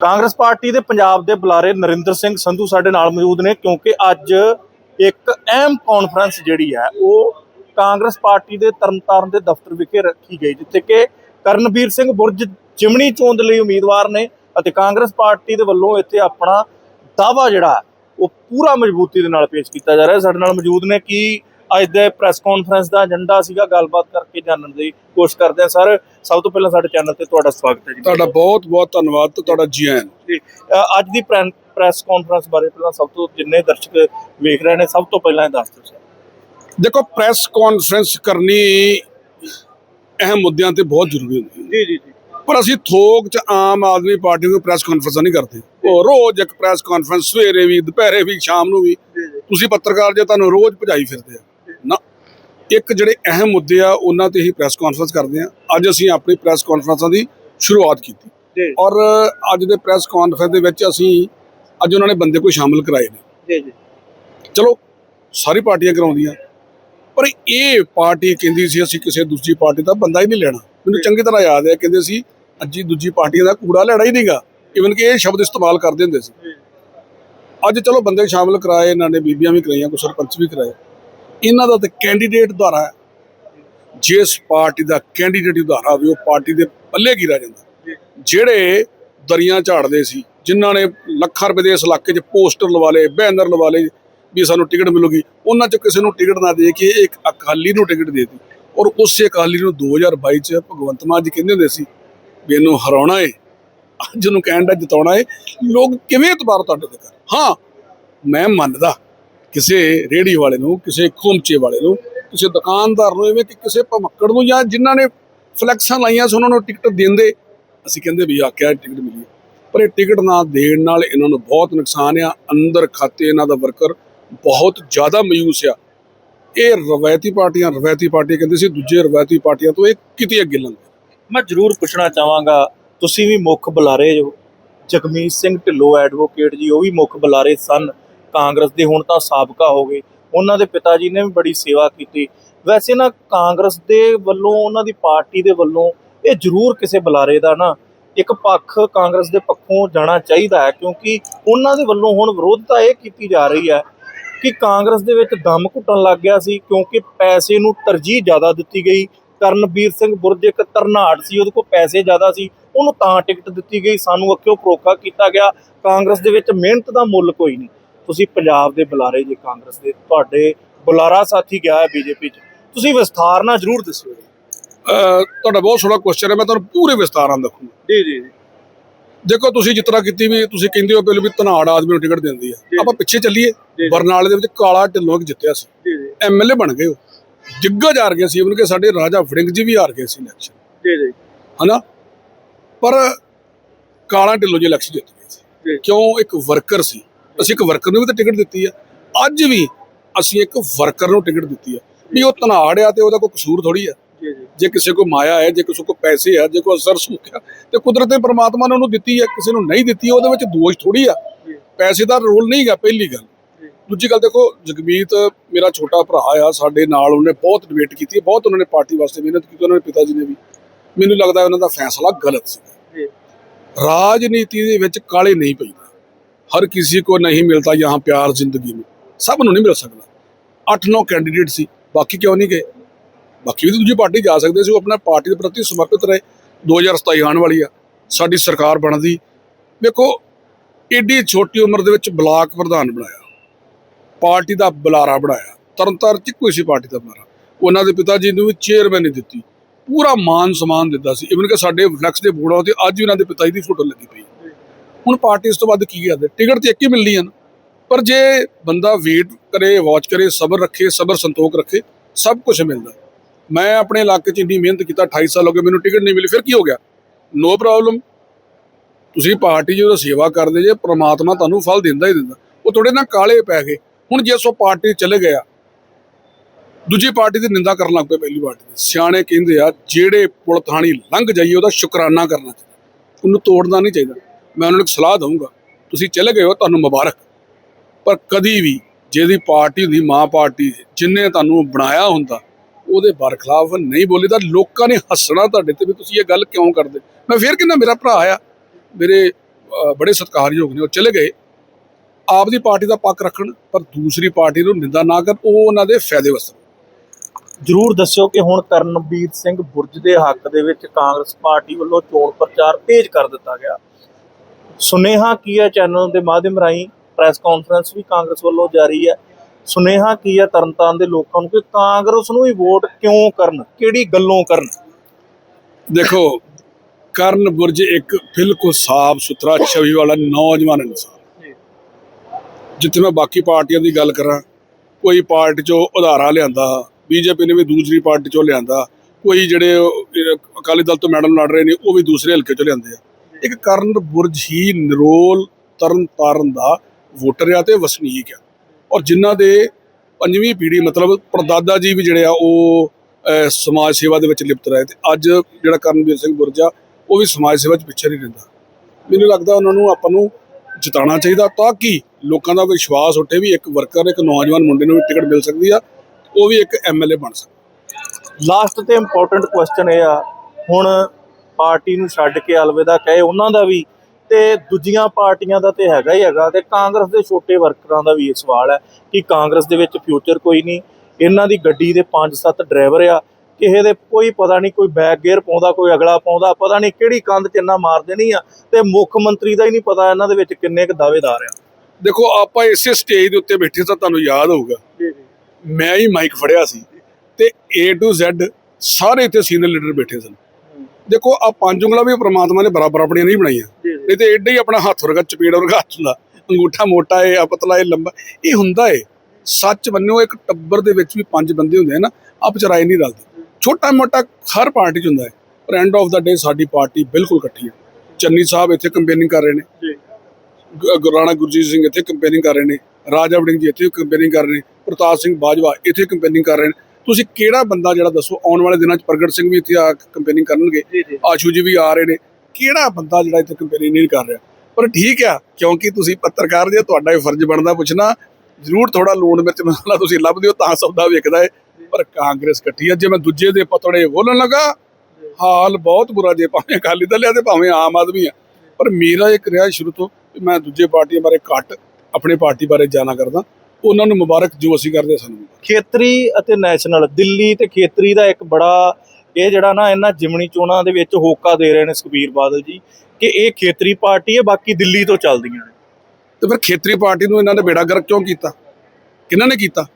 Congress party ਦੇ ਪੰਜਾਬ ਦੇ ਬੁਲਾਰੇ ਨਰਿੰਦਰ ਸਿੰਘ ਸੰਧੂ ਸਾਡੇ ਨਾਲ ਮੌਜੂਦ ਨੇ, ਕਿਉਂਕਿ ਅੱਜ ਇੱਕ ਅਹਿਮ ਕਾਨਫਰੰਸ ਜਿਹੜੀ ਹੈ, ਉਹ ਕਾਂਗਰਸ ਪਾਰਟੀ ਦੇ ਤਰਨਤਾਰਨ ਦੇ ਦਫ਼ਤਰ ਵਿਖੇ ਰੱਖੀ ਗਈ, ਜਿੱਥੇ ਕਿ ਕਰਨਵੀਰ ਸਿੰਘ ਬੁਰਜ ਜਿਮਣੀ ਚੋਣ ਦੇ ਲਈ ਉਮੀਦਵਾਰ ਨੇ ਅਤੇ ਕਾਂਗਰਸ ਪਾਰਟੀ ਦੇ ਵੱਲੋਂ ਇੱਥੇ ਆਪਣਾ ਦਾਵਾ ਜਿਹੜਾ ਉਹ ਪੂਰਾ ਮਜ਼ਬੂਤੀ ਦੇ ਨਾਲ ਪੇਸ਼ ਕੀਤਾ ਜਾ ਰਿਹਾ ਸਾਡੇ ਨਾਲ ਮੌਜੂਦ ਨੇ ਕਿ ਅੱਜ ਦੇ ਪ੍ਰੈਸ ਕਾਨਫਰੰਸ ਦਾ ਏਜੰਡਾ ਸੀਗਾ ਗੱਲਬਾਤ ਕਰਕੇ ਜਾਣਨ ਦੀ ਕੋਸ਼ਿਸ਼ ਕਰਦੇ ਹਾਂ। ਸਰ ਸਭ ਤੋਂ ਪਹਿਲਾਂ ਸਾਡੇ ਚੈਨਲ ਤੇ ਤੁਹਾਡਾ ਸਵਾਗਤ ਹੈ ਜੀ। ਤੁਹਾਡਾ ਬਹੁਤ ਬਹੁਤ ਧੰਨਵਾਦ ਤੇ ਤੁਹਾਡਾ ਜੀ ਆਇਆਂ ਅੱਜ ਦੀ ਪ੍ਰੈਸ ਕਾਨਫਰੰਸ ਬਾਰੇ ਪਹਿਲਾਂ ਸਭ ਤੋਂ ਜਿੰਨੇ ਦਰਸ਼ਕ ਵੇਖ ਰਹੇ ਨੇ ਸਭ ਤੋਂ ਪਹਿਲਾਂ ਇਹ ਦੱਸ ਦਿਓ ਸਰ। ਦੇਖੋ ਪ੍ਰੈਸ ਕਾਨਫਰੰਸ ਕਰਨੀ ਅਹਿਮ ਮੁੱਦਿਆਂ ਤੇ ਬਹੁਤ ਜ਼ਰੂਰੀ ਹੁੰਦੀ ਹੈ। ਜੀ ਜੀ ਜੀ। ਪਰ ਅਸੀਂ ਥੋਕ ਚ ਆਮ ਆਦਮੀ ਪਾਰਟੀ ਨੂੰ ਪ੍ਰੈਸ ਕਾਨਫਰੰਸ ਨਹੀਂ ਕਰਦੇ। ਉਹ ਰੋਜ਼ ਇੱਕ ਪ੍ਰੈਸ ਕਾਨਫਰੰਸ ਸਵੇਰੇ ਵੀ ਦੁਪਹਿਰੇ ਵੀ ਸ਼ਾਮ ਨੂੰ ਵੀ। ਤੁਸੀਂ ਪੱਤਰਕਾਰ ਜੇ ਤੁਹਾਨੂੰ ਰੋਜ਼ ਭਜਾਈ ਫਿਰਦੇ ਆ। ਇੱਕ ਜਿਹੜੇ ਅਹਿਮ ਮੁੱਦੇ ਆ ਉਹਨਾਂ ਤੇ ਹੀ ਪ੍ਰੈਸ ਕਾਨਫਰੰਸ ਕਰਦੇ ਆ ਅੱਜ ਅਸੀਂ ਆਪਣੀ ਪ੍ਰੈਸ ਕਾਨਫਰੰਸਾਂ ਦੀ ਸ਼ੁਰੂਆਤ ਕੀਤੀ। ਔਰ ਅੱਜ ਦੇ ਪ੍ਰੈਸ ਕਾਨਫਰੰਸ ਦੇ ਵਿੱਚ ਅਸੀਂ ਅੱਜ ਉਹਨਾਂ ਨੇ ਬੰਦੇ ਕੋਈ ਸ਼ਾਮਲ ਕਰਾਏ ਨੇ। ਜੀ ਜੀ। ਚਲੋ ਸਾਰੀ ਪਾਰਟੀਆਂ ਕਰਾਉਂਦੀਆਂ। ਪਰ ਇਹ ਪਾਰਟੀ ਕਹਿੰਦੀ ਸੀ ਅਸੀਂ ਕਿਸੇ ਦੂਜੀ ਪਾਰਟੀ ਦਾ ਬੰਦਾ ਹੀ ਨਹੀਂ ਲੈਣਾ। ਮੈਨੂੰ ਚੰਗੀ ਤਰ੍ਹਾਂ ਯਾਦ ਹੈ ਕਹਿੰਦੇ ਸੀ ਅੱਜੀ ਦੂਜੀ ਪਾਰਟੀਆਂ ਦਾ ਕੂੜਾ ਲੈਣਾ ਹੀ ਨਹੀਂਗਾ। ਇਵਨ ਕਿ ਇਹ ਸ਼ਬਦ ਇਸਤੇਮਾਲ ਕਰਦੇ ਹੁੰਦੇ ਸੀ। ਅੱਜ ਚਲੋ ਬੰਦੇ ਸ਼ਾਮਲ ਕਰਾਏ ਇਹਨਾਂ ਨੇ ਬੀਬੀਆਂ ਵੀ ਕਰਾਈਆਂ ਕੁਝ ਸਰਪੰਚ ਵੀ ਕਰਾਏ। ਇਹਨਾਂ ਦਾ ਤੇ ਕੈਂਡੀਡੇਟ ਦੁਆਰਾ ਹੈ। ਜਿਸ ਪਾਰਟੀ ਦਾ ਕੈਂਡੀਡੇਟ ਉਧਾਰਾ ਹੋਵੇ ਉਹ ਪਾਰਟੀ ਦੇ ਪੱਲੇ ਕੀ ਰਹਿ ਜਾਂਦਾ। ਜਿਹੜੇ ਦਰੀਆਂ ਝਾੜਦੇ ਸੀ, ਜਿਨ੍ਹਾਂ ਨੇ ਲੱਖਾਂ ਰੁਪਏ ਦੇ ਇਸ ਇਲਾਕੇ 'ਚ ਪੋਸਟਰ ਲਵਾ ਲਏ, ਬੈਨਰ ਲਵਾ ਲਏ ਵੀ ਸਾਨੂੰ ਟਿਕਟ ਮਿਲੂਗੀ, ਉਹਨਾਂ 'ਚ ਕਿਸੇ ਨੂੰ ਟਿਕਟ ਨਾ ਦੇ ਕੇ ਇੱਕ ਅਕਾਲੀ ਨੂੰ ਟਿਕਟ ਦੇ ਦਿੱਤੀ। ਔਰ ਉਸੇ ਅਕਾਲੀ ਨੂੰ 2022 'ਚ ਭਗਵੰਤ ਮਾਨ ਜੀ ਕਹਿੰਦੇ ਹੁੰਦੇ ਸੀ ਵੀ ਇਹਨੂੰ ਹਰਾਉਣਾ ਏ, ਅੱਜ ਨੂੰ ਕਹਿਣ ਦਾ ਜਿਤਾਉਣਾ ਏ। ਲੋਕ ਕਿਵੇਂ ਇਤਬਾਰ ਤੁਹਾਡੇ ਤੇ ਕਰ ਹਾਂ, ਮੈਂ ਮੰਨਦਾ। ਕਿਸੇ ਰੇੜੀ ਵਾਲੇ ਨੂੰ, ਕਿਸੇ ਖੋਮਚੇ ਵਾਲੇ ਨੂੰ, ਕਿਸੇ ਦੁਕਾਨਦਾਰ ਨੂੰ ਐਵੇਂ ਕਿ ਕਿਸੇ ਭਮੱਕੜ ਨੂੰ ਜਾਂ ਜਿਨ੍ਹਾਂ ਨੇ ਫਲੈਕਸਾਂ ਲਾਈਆਂ ਸੀ, ਉਹਨਾਂ ਨੂੰ ਟਿਕਟ ਦਿੰਦੇ ਅਸੀਂ ਕਹਿੰਦੇ ਵੀ ਆ, ਕਿਆ ਟਿਕਟ ਮਿਲੀ। ਪਰ ਇਹ ਟਿਕਟ ਨਾ ਦੇਣ ਨਾਲ ਇਹਨਾਂ ਨੂੰ ਬਹੁਤ ਨੁਕਸਾਨ ਆ, ਅੰਦਰ ਖਾਤੇ ਇਹਨਾਂ ਦਾ ਵਰਕਰ ਬਹੁਤ ਜ਼ਿਆਦਾ ਮਯੂਸ ਆ। ਇਹ ਰਵਾਇਤੀ ਪਾਰਟੀਆਂ ਰਵਾਇਤੀ ਪਾਰਟੀਆਂ ਕਹਿੰਦੇ ਸੀ, ਦੂਜੇ ਰਵਾਇਤੀ ਪਾਰਟੀਆਂ ਤੋਂ ਇਹ ਕਿਤੇ ਅੱਗੇ ਲੰਘ ਮੈਂ ਜ਼ਰੂਰ ਪੁੱਛਣਾ ਚਾਹਾਂਗਾ, ਤੁਸੀਂ ਵੀ ਮੁੱਖ ਬੁਲਾਰੇ ਜੋ ਜਗਮੀਤ ਸਿੰਘ ਢਿੱਲੋਂ ਐਡਵੋਕੇਟ ਜੀ, ਉਹ ਵੀ ਮੁੱਖ ਬੁਲਾਰੇ ਸਨ। ਕਾਂਗਰਸ ਦੇ ਹੁਣ ਤਾਂ ਸਾਬਕਾ ਹੋ ਗਏ, ਉਹਨਾਂ ਦੇ ਪਿਤਾ ਜੀ ਨੇ ਵੀ ਬੜੀ ਸੇਵਾ ਕੀਤੀ। ਵੈਸੇ ਨਾ ਕਾਂਗਰਸ ਦੇ ਵੱਲੋਂ, ਉਹਨਾਂ ਦੀ ਪਾਰਟੀ ਦੇ ਵੱਲੋਂ ਇਹ ਜ਼ਰੂਰ ਕਿਸੇ ਬੁਲਾਰੇ ਦਾ ਨਾ ਇੱਕ ਪੱਖ ਕਾਂਗਰਸ ਦੇ ਪੱਖੋਂ ਜਾਣਾ ਚਾਹੀਦਾ ਹੈ, ਕਿਉਂਕਿ ਉਹਨਾਂ ਦੇ ਵੱਲੋਂ ਹੁਣ ਵਿਰੋਧਤਾ ਇਹ ਕੀਤੀ ਜਾ ਰਹੀ ਹੈ ਕਿ ਕਾਂਗਰਸ ਦੇ ਵਿੱਚ ਦਮ ਘੁੱਟਣ ਲੱਗ ਗਿਆ ਸੀ, ਕਿਉਂਕਿ ਪੈਸੇ ਨੂੰ ਤਰਜੀਹ ਜ਼ਿਆਦਾ ਦਿੱਤੀ ਗਈ। ਕਰਨਵੀਰ ਸਿੰਘ ਬੁਰਜ ਇੱਕ ਤਰਨਾੜ ਸੀ, ਉਹਦੇ ਕੋਲ ਪੈਸੇ ਜ਼ਿਆਦਾ ਸੀ, ਉਹਨੂੰ ਤਾਂ ਟਿਕਟ ਦਿੱਤੀ ਗਈ, ਸਾਨੂੰ ਅੱਖਿਓ ਪਰੋਖਾ ਕੀਤਾ ਗਿਆ। ਕਾਂਗਰਸ ਦੇ ਵਿੱਚ ਮਿਹਨਤ ਦਾ ਮੁੱਲ ਕੋਈ ਨਹੀਂ। ਤੁਸੀਂ ਪੰਜਾਬ ਦੇ ਬੁਲਾਰੇ ਜੇ ਕਾਂਗਰਸ ਦੇ ਤੁਹਾਡੇ ਬੁਲਾਰਾ ਸਾਥੀ ਗਿਆ ਹੈ ਬੀਜੇਪੀ 'ਚ। ਤੁਸੀਂ ਵਿਸਥਾਰ ਨਾਲ ਜ਼ਰੂਰ ਦੱਸਿਓ ਤੁਹਾਡਾ ਬਹੁਤ ਸੋਹਣਾ ਕੁਐਸਚਨ ਹੈ ਮੈਂ ਤੁਹਾਨੂੰ ਪੂਰੇ ਵਿਸਤਾਰ ਨਾਲ ਦੱਸੂਗਾ ਜੀ ਜੀ ਦੇਖੋ ਤੁਸੀਂ ਜਿਸ ਤਰ੍ਹਾਂ ਕੀਤੀ ਵੀ ਤੁਸੀਂ ਕਹਿੰਦੇ ਹੋ ਪਹਿਲਾਂ ਵੀ ਧਨਾੜ ਆਦਮੀ ਨੂੰ ਟਿਕਟ ਦਿੰਦੀ। ਆ। ਆਪਾਂ ਪਿੱਛੇ ਚੱਲੀਏ। ਬਰਨਾਲੇ ਦੇ ਵਿੱਚ ਕਾਲਾ ਢਿੱਲੋਂ ਜਿੱਤਿਆ ਸੀ। ਐਮਐਲਏ ਬਣ ਗਏ ਉਹ। ਦਿੱਗਜ ਹਾਰ ਗਏ ਸੀ ਉਹਨਾਂ ਕੇ ਸਾਡੇ ਰਾਜਾ ਫੜਿੰਗ ਜੀ ਵੀ ਹਾਰ ਗਏ ਸੀ ਇਲੈਕਸ਼ਨ ਜੀ ਜੀ। ਹਨਾ? ਪਰ ਕਾਲਾ ਢਿੱਲੋਂ ਜੀ ਇਲੈਕਸ਼ਨ ਜਿੱਤ ਗਏ ਸੀ। ਕਿਉਂ? ਇੱਕ ਵਰਕਰ ਸੀ। ਅਸੀਂ ਇੱਕ ਵਰਕਰ ਨੂੰ ਵੀ ਤਾਂ ਟਿਕਟ ਦਿੱਤੀ ਆ। ਅੱਜ ਵੀ ਅਸੀਂ ਇੱਕ ਵਰਕਰ ਨੂੰ ਟਿਕਟ ਦਿੱਤੀ ਆ। ਵੀ ਉਹ ਧਨਾੜ ਆ ਤੇ ਉਹਦਾ ਕੋਈ ਕਸੂਰ ਥੋੜੀ ਆ। ਜੀ ਕਿਸੇ ਕੋ ਮਾਇਆ ਹੈ ਜੇ ਕਿਸੇ ਕੋ ਪੈਸੇ ਆ ਜੇ ਕੋ ਅਸਰ ਸੁੱਖ ਆ ਤੇ ਕੁਦਰਤ ਨੇ ਪ੍ਰਮਾਤਮਾ ਨੇ ਉਹਨੂੰ ਦਿੱਤੀ ਹੈ ਕਿਸੇ ਨੂੰ ਨਹੀਂ ਦਿੱਤੀ ਉਹਦੇ ਵਿੱਚ ਦੋਸ਼ ਥੋੜੀ ਆ। ਪੈਸੇ ਦਾ ਰੋਲ ਨਹੀਂ ਹੈਗਾ ਪਹਿਲੀ ਗੱਲ। ਦੂਜੀ ਗੱਲ ਦੇਖੋ ਜਗਮੀਤ ਮੇਰਾ ਛੋਟਾ ਭਰਾ ਆ ਸਾਡੇ ਨਾਲ ਉਹਨੇ ਬਹੁਤ ਡਿਬੇਟ ਕੀਤੀ ਬਹੁਤ ਉਹਨਾਂ ਨੇ ਪਾਰਟੀ ਵਾਸਤੇ ਮਿਹਨਤ ਕੀਤੀ ਉਹਨਾਂ ਦੇ ਪਿਤਾ ਜੀ ਨੇ ਵੀ। ਮੈਨੂੰ ਲੱਗਦਾ ਉਹਨਾਂ ਦਾ ਫੈਸਲਾ ਗਲਤ ਸੀ ਰਾਜਨੀਤੀ ਦੇ ਵਿੱਚ ਕਾਲੇ ਨਹੀਂ ਪੈਂਦਾ ਹਰ ਕਿਸੇ ਕੋ ਨਹੀਂ ਮਿਲਤਾ ਯਹਾਂ ਪਿਆਰ ਜ਼ਿੰਦਗੀ में ਸਭ ਨੂੰ ਨਹੀਂ ਮਿਲ ਸਕਦਾ। 8-9 ਕੈਂਡੀਡੇਟ ਸੀ, ਬਾਕੀ ਕਿਉਂ ਨਹੀਂ ਗਏ? ਬਾਕੀ ਵੀ ਦੂਜੀ ਪਾਰਟੀ ਜਾ ਸਕਦੇ ਸੀ, ਉਹ ਆਪਣਾ ਪਾਰਟੀ ਦੇ ਪ੍ਰਤੀ ਸਮਰਪਿਤ ਰਹੇ। 2027 ਆਉਣ ਵਾਲੀ ਆ, ਸਾਡੀ ਸਰਕਾਰ ਬਣਦੀ। ਦੇਖੋ, ਏਡੀ ਛੋਟੀ ਉਮਰ ਦੇ ਵਿੱਚ ਬਲਾਕ ਪ੍ਰਧਾਨ ਬਣਾਇਆ। ਪਾਰਟੀ ਦਾ ਬੁਲਾਰਾ ਬਣਾਇਆ। ਤਰਨਤਾਰਨ ਚ ਕੋਈ ਸੀ ਪਾਰਟੀ ਦਾ ਬੁਲਾਰਾ। ਉਹਨਾਂ ਦੇ ਪਿਤਾ ਜੀ ਨੂੰ ਵੀ ਚੇਅਰਮੈਨ ਨਹੀਂ ਦਿੱਤੀ। ਪੂਰਾ ਮਾਨ ਸਨਮਾਨ ਦਿੱਤਾ ਸੀ। ਇਵਨ ਕਿ ਸਾਡੇ ਫਲੈਕਸ ਦੇ ਬੋਰਡਾਂ ਤੇ ਅੱਜ ਵੀ ਉਹਨਾਂ ਦੇ ਪਿਤਾ ਜੀ ਦੀ ਫੋਟੋ ਲੱਗੀ ਪਈ। ਹੁਣ ਪਾਰਟੀ ਇਸ ਤੋਂ ਵੱਧ ਕੀ ਕਰਦੇ? ਟਿਕਟ ਤੇ ਇੱਕ ਹੀ ਮਿਲਣੀ ਆ ਨਾ। ਪਰ ਜੇ ਬੰਦਾ ਵੇਟ ਕਰੇ ਵਾਚ ਕਰੇ, ਸਬਰ ਰੱਖੇ, ਸਬਰ ਸੰਤੋਖ ਰੱਖੇ, ਸਭ ਕੁਝ ਮਿਲਦਾ। ਮੈਂ ਆਪਣੇ ਇਲਾਕੇ 'ਚ ਇੰਨੀ ਮਿਹਨਤ ਕੀਤਾ 28 ਸਾਲ ਹੋ ਗਏ, ਮੈਨੂੰ ਟਿਕਟ ਨਹੀਂ ਮਿਲੀ, ਫਿਰ ਕੀ ਹੋ ਗਿਆ? ਨੋ ਪ੍ਰੋਬਲਮ ਤੁਸੀਂ ਪਾਰਟੀ ਜਦੋਂ ਸੇਵਾ ਕਰਦੇ ਜੇ, ਪ੍ਰਮਾਤਮਾ ਤੁਹਾਨੂੰ ਫਲ ਦਿੰਦਾ ਹੀ ਦਿੰਦਾ। ਉਹ ਤੁਹਾਡੇ ਨਾ ਕਾਲੇ ਪੈ ਗਏ। ਹੁਣ ਜੇ ਸੋ ਪਾਰਟੀ ਚਲੇ ਗਿਆ ਦੂਜੀ ਪਾਰਟੀ ਦੀ ਨਿੰਦਾ ਕਰਨ ਲੱਗ ਪਏ ਪਹਿਲੀ ਪਾਰਟੀ ਦੀ। ਸਿਆਣੇ ਕਹਿੰਦੇ ਆ, ਜਿਹੜੇ ਪੁਲ ਥਾਣੀ ਲੰਘ ਜਾਈਏ, ਉਹਦਾ ਸ਼ੁਕਰਾਨਾ ਕਰਨਾ ਚਾਹੀਦਾ। ਉਹਨੂੰ ਤੋੜਨਾ ਨਹੀਂ ਚਾਹੀਦਾ। ਮੈਂ ਉਹਨਾਂ ਨੂੰ ਇੱਕ ਸਲਾਹ ਦਊਂਗਾ, ਤੁਸੀਂ ਚਲੇ ਗਏ ਹੋ, ਤੁਹਾਨੂੰ ਮੁਬਾਰਕ। ਪਰ ਕਦੀ ਵੀ ਜਿਹਦੀ ਪਾਰਟੀ ਹੁੰਦੀ, ਮਾਂ ਪਾਰਟੀ, ਜਿੰਨੇ ਤੁਹਾਨੂੰ ਬਣਾਇਆ ਹੁੰਦਾ, ਉਹਦੇ ਬਰਖਲਾਫ ਨਹੀਂ ਬੋਲੀ ਤਾਂ ਲੋਕਾਂ ਨੇ ਹੱਸਣਾ ਤੁਹਾਡੇ ਤੇ ਵੀ ਤੁਸੀਂ ਇਹ ਗੱਲ ਕਿਉਂ ਕਰਦੇ? ਮੈਂ ਫੇਰ ਕਹਿੰਦਾ, ਮੇਰਾ ਭਰਾ ਆ ਮੇਰੇ ਬੜੇ ਸਤਿਕਾਰਯੋਗ ਨੇ, ਉਹ ਚਲੇ ਗਏ। ਆਪ ਦੀ ਪਾਰਟੀ ਦਾ ਪੱਖ ਰੱਖਣ, ਪਰ ਦੂਸਰੀ ਪਾਰਟੀ ਨੂੰ ਨਿੰਦਾ ਨਾ ਕਰਨ, ਉਹ ਉਹਨਾਂ ਦੇ ਫਾਇਦੇ ਵਾਸਤੇ ਜਰੂਰ ਦੱਸਿਓ ਕਿ ਹੁਣ ਕਰਨਵੀਰ ਸਿੰਘ ਬੁਰਜ ਦੇ ਹੱਕ ਦੇ ਵਿੱਚ ਕਾਂਗਰਸ ਪਾਰਟੀ ਵੱਲੋਂ ਚੋਣ ਪ੍ਰਚਾਰ ਤੇਜ਼ ਕਰ ਦਿੱਤਾ ਗਿਆ। ਸੁਨੇਹਾ ਕੀ ਹੈ ਚੈਨਲ ਦੇ ਮਾਧਿਅਮ ਰਾਹੀਂ? ਪ੍ਰੈਸ ਕਾਨਫਰੰਸ ਵੀ ਕਾਂਗਰਸ ਵੱਲੋਂ ਜਾਰੀ ਹੈ। ਸੁਨੇਹਾ ਕੀ ਹੈ ਤਰਨਤਾਰਨ ਦੇ ਲੋਕਾਂ ਨੂੰ? ਕਿ ਕਾਂਗਰਸ ਨੂੰ ਹੀ ਵੋਟ ਕਿਉਂ ਕਰਨ? ਕਿਹੜੀ ਗੱਲੋਂ ਕਰਨ? ਦੇਖੋ ਕਰਨ ਬੁਰਜ ਇੱਕ ਬਿਲਕੁਲ ਸਾਫ਼ ਸੁਥਰਾ ਛਵੀ ਵਾਲਾ ਨੌਜਵਾਨ ਇਨਸਾਨ। ਜਿੱਥੇ ਮੈਂ ਬਾਕੀ ਪਾਰਟੀਆਂ ਦੀ ਗੱਲ ਕਰਾਂ ਕੋਈ ਪਾਰਟੀ ਚੋਂ ਉਧਾਰਾ ਲਿਆਂਦਾ ਬੀਜੇਪੀ ਨੇ ਵੀ ਦੂਸਰੀ ਪਾਰਟੀ ਚੋਂ ਲਿਆਂਦਾ ਕੋਈ ਜਿਹੜੇ ਅਕਾਲੀ ਦਲ ਤੋਂ ਮੈਡਮ ਲੜ ਰਹੇ ਨੇ ਉਹ ਵੀ ਦੂਸਰੇ ਹਲਕੇ ਚੋਂ ਲਿਆਂਦੇ ਆ। ਇੱਕ ਕਰਨ ਬੁਰਜ ਹੀ ਨਿਰੋਲ ਤਰਨ ਤਾਰਨ ਦਾ ਵੋਟਰ ਆ ਤੇ ਵਸਨੀਕ ਆ। ਔਰ ਜਿਨ੍ਹਾਂ ਦੇ ਪੰਜਵੀਂ ਪੀੜ੍ਹੀ, ਮਤਲਬ ਪਰਦਾਦਾ ਜੀ ਵੀ ਜਿਹੜੇ ਆ, ਉਹ ਸਮਾਜ ਸੇਵਾ ਦੇ ਵਿੱਚ ਲਿਪਤ ਰਹੇ ਤੇ ਅੱਜ ਜਿਹੜਾ ਕਰਨਵੀਰ ਸਿੰਘ ਬੁਰਜ ਆ, ਉਹ ਵੀ ਸਮਾਜ ਸੇਵਾ 'ਚ ਪਿੱਛੇ ਨਹੀਂ ਰਹਿੰਦਾ। ਮੈਨੂੰ ਲੱਗਦਾ ਉਹਨਾਂ ਨੂੰ ਆਪਾਂ ਨੂੰ ਜਿਤਾਉਣਾ ਚਾਹੀਦਾ ਤਾਂ ਕਿ ਲੋਕਾਂ ਦਾ ਵਿਸ਼ਵਾਸ ਉੱਠੇ ਵੀ ਇੱਕ ਵਰਕਰ, ਇੱਕ ਨੌਜਵਾਨ ਮੁੰਡੇ ਨੂੰ ਵੀ ਟਿਕਟ ਮਿਲ ਸਕਦੀ ਆ, ਉਹ ਵੀ ਇੱਕ ਐਮਐਲਏ ਬਣ ਸਕਦਾ। ਲਾਸਟ ਤੇ ਇੰਪੋਰਟੈਂਟ ਕੁਐਸਚਨ ਇਹ ਆ, ਹੁਣ ਪਾਰਟੀ ਨੂੰ ਛੱਡ ਕੇ ਅਲਵਿਦਾ ਕਹੇ ਉਹਨਾਂ ਦਾ ਵੀ ਤੇ ਦੂਜੀਆਂ ਪਾਰਟੀਆਂ ਦਾ ਤੇ ਹੈਗਾ ਹੀ ਹੈਗਾ ਤੇ ਕਾਂਗਰਸ ਦੇ ਛੋਟੇ ਵਰਕਰਾਂ ਦਾ ਵੀ ਇਹ ਸਵਾਲ ਹੈ ਕਿ ਕਾਂਗਰਸ ਦੇ ਵਿੱਚ ਫਿਊਚਰ ਕੋਈ ਨਹੀਂ ਇਹਨਾਂ ਦੀ ਗੱਡੀ ਦੇ 5-7 ਡਰਾਈਵਰ ਆ ਕਿਸੇ ਦੇ ਕੋਈ ਪਤਾ ਨਹੀਂ ਕੋਈ ਬੈਕ ਗੇਅਰ ਪਾਉਂਦਾ ਕੋਈ ਅਗਲਾ ਪਾਉਂਦਾ ਪਤਾ ਨਹੀਂ ਕਿਹੜੀ ਕੰਧ ਚ ਇੰਨਾ ਮਾਰ ਦੇਣੀ ਆ ਤੇ ਮੁੱਖ ਮੰਤਰੀ ਦਾ ਹੀ ਨਹੀਂ ਪਤਾ ਇਹਨਾਂ ਦੇ ਵਿੱਚ ਕਿੰਨੇ ਕੁ ਦਾਅਵੇਦਾਰ ਆ। ਦੇਖੋ ਆਪਾਂ ਇਸੇ ਸਟੇਜ ਦੇ ਉੱਤੇ ਬੈਠੇ ਤਾਂ ਤੁਹਾਨੂੰ ਯਾਦ ਹੋਊਗਾ। ਮੈਂ ਹੀ ਮਾਈਕ ਫੜਿਆ ਸੀ ਤੇ A to Z ਸਾਰੇ ਇੱਥੇ ਸੀਨੀਅਰ ਲੀਡਰ ਬੈਠੇ ਸਨ। ਦੇਖੋ ਆ ਪੰਜ ਉਂਗਲਾਂ ਵੀ ਪ੍ਰਮਾਤਮਾ ਨੇ ਬਰਾਬਰ ਆਪਣੀਆਂ ਨਹੀਂ ਬਣਾਈਆਂ। ਨਹੀਂ ਤੇ ਐਡਾ ਹੀ ਆਪਣਾ ਹੱਥ ਵਰਗਾ ਚਪੇੜ ਵਰਗਾ ਹੱਥ ਹੁੰਦਾ। ਅੰਗੂਠਾ ਮੋਟਾ ਏ ਆ ਪਤਲਾ ਏ ਲੰਬਾ। ਇਹ ਹੁੰਦਾ ਏ ਸੱਚ ਮੰਨਿਓ ਇੱਕ ਟੱਬਰ ਦੇ ਵਿੱਚ ਵੀ ਪੰਜ ਬੰਦੇ ਹੁੰਦੇ ਆ ਨਾ ਆਪ ਚਰਾਈ ਨਹੀਂ ਰਲਦੀ। ਛੋਟਾ ਮੋਟਾ ਹਰ ਪਾਰਟੀ 'ਚ ਹੁੰਦਾ ਹੈ ਪਰ ਐਂਡ ਆਫ ਦਾ ਡੇ ਸਾਡੀ ਪਾਰਟੀ ਬਿਲਕੁਲ ਇਕੱਠੀ ਹੈ ਚੰਨੀ ਸਾਹਿਬ ਇੱਥੇ ਕੰਪੇਨਿੰਗ ਕਰ ਰਹੇ ਨੇ। ਜੀ। ਗ- ਗੁਰਰਾਣਾ ਗੁਰਜੀਤ ਸਿੰਘ ਇੱਥੇ ਕੰਪੇਨਿੰਗ ਕਰ ਰਹੇ ਨੇ। ਰਾਜਾ ਵੜਿੰਗ ਜੀ ਇੱਥੇ ਕੰਪੇਨਿੰਗ ਕਰ ਰਹੇ ਨੇ। ਪ੍ਰਤਾਪ ਸਿੰਘ ਬਾਜਵਾ ਇੱਥੇ ਕੰਪੇਨਿੰਗ ਕਰ ਰਹੇ ਨੇ। ਤੁਸੀਂ ਕਿਹੜਾ ਬੰਦਾ ਜਿਹੜਾ ਦੱਸੋ ਆਉਣ ਵਾਲੇ ਦਿਨਾਂ 'ਚ ਪ੍ਰਗਟ ਸਿੰਘ ਵੀ ਇੱਥੇ ਆ ਕੰਪੇਨਿੰਗ ਕਰਨਗੇ ਆਸ਼ੂ ਜੀ ਵੀ ਆ ਰਹੇ ਨੇ ਕਿਹੜਾ ਬੰਦਾ ਜਿਹੜਾ ਇੱਥੇ ਕੰਪੇਨਿੰਗ ਨਹੀਂ ਕਰ ਰਿਹਾ? ਪਰ ਠੀਕ ਆ ਕਿਉਂਕਿ ਤੁਸੀਂ ਪੱਤਰਕਾਰ ਜੇ ਤੁਹਾਡਾ ਇਹ ਫਰਜ਼ ਬਣਦਾ ਪੁੱਛਣਾ ਜ਼ਰੂਰ ਥੋੜਾ ਲੂਣ ਮਿਰਚ ਮਸਾਲਾ ਤੁਸੀਂ ਲੱਭਦੇ ਹੋ ਤਾਂ ਸੌਦਾ ਵਿਕਦਾ ਹੈ ਪਰ ਕਾਂਗਰਸ ਇਕੱਠੀ ਆ ਜੇ ਮੈਂ ਦੂਜੇ ਦੇ ਪਤੜੇ ਬੋਲਣ ਲੱਗਾ ਹਾਲ ਬਹੁਤ ਬੁਰਾ ਜੇ ਭਾਵੇਂ ਅਕਾਲੀ ਦਲ ਆ ਤੇ ਭਾਵੇਂ ਆਮ ਆਦਮੀ ਆ। ਪਰ ਮੇਰਾ ਇੱਕ ਰਿਹਾ ਸ਼ੁਰੂ ਤੋਂ ਮੈਂ ਦੂਜੇ ਪਾਰਟੀਆਂ ਬਾਰੇ ਘੱਟ ਆਪਣੇ ਪਾਰਟੀ ਬਾਰੇ ਜਾਣਾ ਕਰਦਾ। ਉਹਨਾਂ ਨੂੰ ਮੁਬਾਰਕ ਜੋ ਅਸੀਂ ਕਰਦੇ ਸਾਨੂੰ। ਖੇਤਰੀ ਅਤੇ ਨੈਸ਼ਨਲ ਦਿੱਲੀ ਤੇ ਖੇਤਰੀ ਦਾ ਇੱਕ ਬੜਾ ਇਹ ਜਿਹੜਾ ਨਾ ਇਹਨਾਂ ਜਿਮਣੀ ਚੋਣਾਂ ਦੇ ਵਿੱਚ ਹੋਕਾ ਦੇ ਰਹੇ ਨੇ ਸੁਖਬੀਰ ਬਾਦਲ ਜੀ ਕਿ ਇਹ ਖੇਤਰੀ ਪਾਰਟੀ ਹੈ ਬਾਕੀ ਦਿੱਲੀ ਤੋਂ ਚੱਲਦੀਆਂ ਨੇ। ਤੇ ਫਿਰ ਖੇਤਰੀ ਪਾਰਟੀ ਨੂੰ ਇਹਨਾਂ ਨੇ ਬੇੜਾ ਗਰਕ ਕਿਉਂ ਕੀਤਾ? ਕਿਹਨਾਂ ਨੇ ਕੀਤਾ?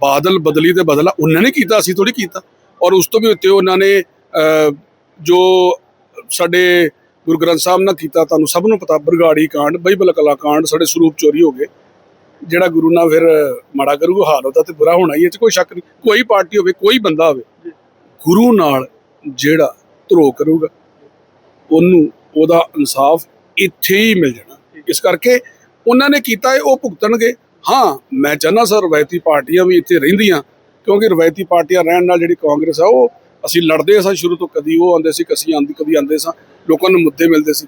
ਬਾਦਲ ਬਦਲੀ ਤੇ ਬਦਲਾ ਉਹਨਾਂ ਨੇ ਕੀਤਾ ਅਸੀਂ ਥੋੜੀ ਕੀਤਾ। ਔਰ ਉਸ ਤੋਂ ਵੀ ਉੱਤੇ ਉਹਨਾਂ ਨੇ ਜੋ ਸਾਡੇ ਗੁਰੂ ਗ੍ਰੰਥ ਸਾਹਿਬ ਨਾਲ ਕੀਤਾ ਤੁਹਾਨੂੰ ਸਭ ਨੂੰ ਪਤਾ ਬਰਗਾੜੀ ਕਾਂਡ ਬਾਈਬਲ ਕਲਾ ਕਾਂਡ ਸਾਡੇ ਸਰੂਪ ਚੋਰੀ ਹੋ ਗਏ। ਜਿਹੜਾ ਗੁਰੂ ਨਾਲ ਫਿਰ ਮਾੜਾ ਕਰੂਗਾ ਹਾਲ ਉਹਦਾ ਤੇ ਬੁਰਾ ਹੋਣਾ ਹੀ ਇਹ ਚ ਕੋਈ ਸ਼ੱਕ ਨਹੀਂ। ਕੋਈ ਪਾਰਟੀ ਹੋਵੇ, ਕੋਈ ਬੰਦਾ ਹੋਵੇ, ਗੁਰੂ ਨਾਲ ਜਿਹੜਾ ਧਰੋ ਕਰੂਗਾ, ਉਹਨੂੰ ਉਹਦਾ ਇਨਸਾਫ ਇੱਥੇ ਹੀ ਮਿਲ ਜਾਣਾ। ਇਸ ਕਰਕੇ ਉਹਨਾਂ ਨੇ ਕੀਤਾ ਉਹ ਭੁਗਤਣਗੇ। ਹਾਂ, ਮੈਂ ਚਾਹੁੰਦਾ ਸਰ ਰਵਾਇਤੀ ਪਾਰਟੀਆਂ ਵੀ ਇੱਥੇ ਰਹਿੰਦੀਆਂ, ਕਿਉਂਕਿ ਰਵਾਇਤੀ ਪਾਰਟੀਆਂ ਰਹਿਣ ਨਾਲ ਜਿਹੜੀ ਕਾਂਗਰਸ ਆ, ਉਹ ਅਸੀਂ ਲੜਦੇ ਸਾਂ ਸ਼ੁਰੂ ਤੋਂ, ਕਦੀ ਉਹ ਆਉਂਦੇ ਸੀ ਕਦੀ ਆਂਦੀ, ਕਦੀ ਆਂਦੇ ਸਾਂ, ਲੋਕਾਂ ਨੂੰ ਮੁੱਦੇ ਮਿਲਦੇ ਸੀ।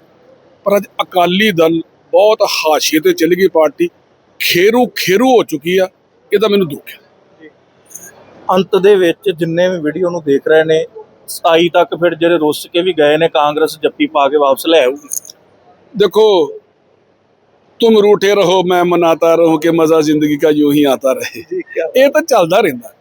ਪਰ ਅੱਜ ਅਕਾਲੀ ਦਲ ਬਹੁਤ ਹਾਸ਼ੀਏ ਤੇ ਚਲੀ ਗਈ ਪਾਰਟੀ ਖੇਰੂ ਖੇਰੂ ਹੋ ਚੁੱਕੀ ਆ ਇਹ ਤਾਂ ਮੈਨੂੰ ਦੁੱਖ ਹੈ। ਅੰਤ ਦੇ ਵਿੱਚ ਜਿੰਨੇ ਵੀ ਵੀਡੀਓ ਨੂੰ ਦੇਖ ਰਹੇ ਨੇ 27 ਤੱਕ ਫਿਰ ਜਿਹੜੇ ਰੁੱਸ ਕੇ ਵੀ ਗਏ ਨੇ ਕਾਂਗਰਸ ਜੱਫੀ ਪਾ ਕੇ ਵਾਪਸ ਲੈ ਆਊਗੀ। ਦੇਖੋ ਤੁਮ ਰੂਠੇ ਰਹੋ ਮੈਂ ਮਨਾਤਾ ਰਹੂੰ ਕਿ ਮਜ਼ਾ ਜ਼ਿੰਦਗੀ ਦਾ ਯੂੰ ਹੀ ਆਤਾ ਰਹੇ। ਇਹ ਤਾਂ ਚੱਲਦਾ ਰਹਿੰਦਾ।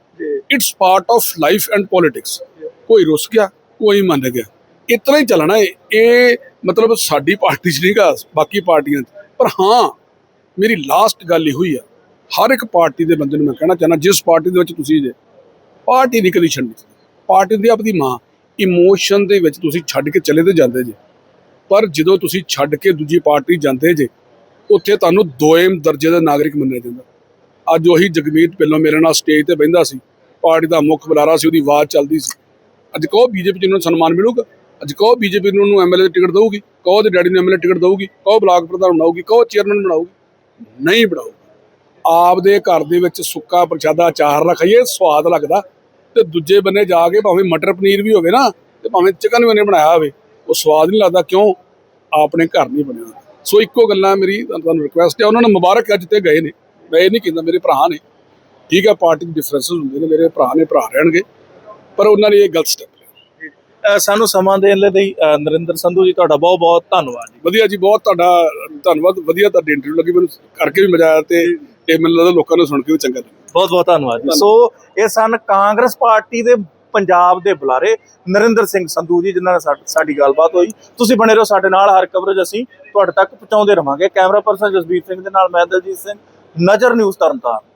It's part of life and politics ਕੋਈ ਰੁੱਸ ਗਿਆ ਕੋਈ ਮੰਨ ਗਿਆ। ਇਤਨਾ ਹੀ ਚੱਲਣਾ ਇਹ ਮਤਲਬ ਸਾਡੀ ਪਾਰਟੀ 'ਚ ਨਹੀਂਗਾ ਬਾਕੀ ਪਾਰਟੀਆਂ 'ਚ। ਪਰ ਹਾਂ ਮੇਰੀ ਲਾਸਟ ਗੱਲ ਇਹੋ ਹੀ ਆ। ਹਰ ਇੱਕ ਪਾਰਟੀ ਦੇ ਬੰਦੇ ਨੂੰ ਮੈਂ ਕਹਿਣਾ ਚਾਹੁੰਦਾ, ਜਿਸ ਪਾਰਟੀ ਦੇ ਵਿੱਚ ਤੁਸੀਂ ਜੇ, ਪਾਰਟੀ ਨਹੀਂ ਕਦੀ ਛੱਡਣੀ ਪਾਰਟੀ ਦੀ ਆਪਣੀ ਮਾਂ ਇਮੋਸ਼ਨ ਦੇ ਵਿੱਚ ਤੁਸੀਂ ਛੱਡ ਕੇ ਚਲੇ ਤੇ ਜਾਂਦੇ ਜੇ। ਪਰ ਜਦੋਂ ਤੁਸੀਂ ਛੱਡ ਕੇ ਦੂਜੀ ਪਾਰਟੀ ਜਾਂਦੇ ਜੇ, ਉੱਥੇ ਤੁਹਾਨੂੰ ਦੋਇਮ ਦਰਜੇ ਦਾ ਨਾਗਰਿਕ ਮੰਨਿਆ ਜਾਂਦਾ। ਅੱਜ ਉਹੀ ਜਗਮੀਤ ਪਹਿਲਾਂ ਮੇਰੇ ਨਾਲ ਸਟੇਜ ਤੇ ਬਹਿੰਦਾ ਸੀ। ਪਾਰਟੀ ਦਾ ਮੁੱਖ ਬੁਲਾਰਾ ਸੀ, ਉਹਦੀ ਆਵਾਜ਼ ਚੱਲਦੀ ਸੀ। ਅੱਜ ਕਹੋ ਬੀਜੇਪੀ ਨੂੰ ਸਨਮਾਨ ਮਿਲੂਗਾ? ਅੱਜ ਕਹੋ ਬੀਜੇਪੀ ਨੂੰ ਉਹਨੂੰ ਦੀ ਟਿਕਟ ਦੇਊਗੀ? ਕਹੋ ਉਹਦੇ ਡੈਡੀ ਨੂੰ ਐਮਐਲਏ ਟਿਕਟ ਦੇਊਗੀ? ਕਹੋ ਬਲਾਕ ਪ੍ਰਧਾਨ ਬਣਾਊਗੀ? ਕਹੋ ਚੇਅਰਮੈਨ ਬਣਾਊਗੀ? ਨਹੀਂ ਬਣਾਊਗੀ। ਆਪਦੇ ਘਰ ਦੇ ਵਿੱਚ ਸੁੱਕਾ ਪ੍ਰਸ਼ਾਦਾ ਅਚਾਰ ਨਾ ਸਵਾਦ ਲੱਗਦਾ। ਤੇ ਦੂਜੇ ਬੰਨੇ ਜਾ ਕੇ ਭਾਵੇਂ ਮਟਰ ਪਨੀਰ ਵੀ ਹੋਵੇ ਨਾ, ਤੇ ਭਾਵੇਂ ਚਿਕਨ ਵੀ ਉਹਨੇ ਬਣਾਇਆ ਹੋਵੇ, ਉਹ ਸਵਾਦ ਨਹੀਂ ਲੱਗਦਾ ਕਿਉਂ? ਆਪਣੇ ਘਰ ਨਹੀਂ ਬਣਿਆ। ਸੋ ਇੱਕੋ ਗੱਲਾਂ ਮੇਰੀ ਤੁਹਾਨੂੰ ਰਿਕੁਐਸਟ ਹੈ। ਉਹਨਾਂ ਨੂੰ ਮੁਬਾਰਕ ਅੱਜ ਤੇ ਗਏ ਨੇ। ਮੈਂ ਇਹ ਨਹੀਂ ਕਹਿੰਦਾ ਮੇਰੇ ਭਰਾ ਨੇ। ਠੀਕ ਹੈ ਪਾਰਟੀ ਦੇ ਡਿਫਰੈਂਸਸ ਹੁੰਦੇ ਨੇ, ਮੇਰੇ ਭਰਾ ਨੇ ਭਰਾ ਰਹਿਣਗੇ। ਪਰ ਉਹਨਾਂ ਨੇ ਇਹ ਗਲਤ ਸਟੈਪ ਸਾਨੂੰ ਸਮਾਂ ਦੇਣ ਲਈ ਨਰਿੰਦਰ ਸੰਧੂ ਜੀ ਤੁਹਾਡਾ ਬਹੁਤ ਬਹੁਤ ਧੰਨਵਾਦ ਜੀ। ਵਧੀਆ ਜੀ ਬਹੁਤ ਤੁਹਾਡਾ ਧੰਨਵਾਦ। ਵਧੀਆ ਤੁਹਾਡੀ ਇੰਟਰਵਿਊ ਲੱਗੀ ਮੈਨੂੰ ਕਰਕੇ ਵੀ ਮਜ਼ਾ ਆਇਆ ਤੇ ਇਹ ਮੈਨੂੰ ਲੱਗਦਾ ਲੋਕਾਂ ਨੂੰ ਸੁਣ ਕੇ ਵੀ ਚੰਗਾ ਲੱਗਾ ਬਹੁਤ ਬਹੁਤ ਧੰਨਵਾਦ ਜੀ। ਸੋ ਇਹ ਸਨ ਕਾਂਗਰਸ ਪਾਰਟੀ ਦੇ ਪੰਜਾਬ ਦੇ ਬੁਲਾਰੇ ਨਰਿੰਦਰ ਸਿੰਘ ਸੰਧੂ ਜੀ ਜਿਨ੍ਹਾਂ ਨਾਲ ਸਾਡੀ ਗੱਲਬਾਤ ਹੋਈ। ਤੁਸੀਂ ਬਣੇ ਰਹੋ ਸਾਡੇ ਨਾਲ ਹਰ ਕਵਰੇਜ ਅਸੀਂ ਤੁਹਾਡੇ ਤੱਕ ਪਹੁੰਚਾਉਂਦੇ ਰਵਾਂਗੇ। ਕੈਮਰਾ ਪਰਸਨ ਜਸਬੀਰ ਸਿੰਘ ਦੇ ਨਾਲ ਮੈਂ ਦਲਜੀਤ ਸਿੰਘ। ਨਜ਼ਰ ਨਿਊਜ਼ ਤਰਨਤਾਰਨ।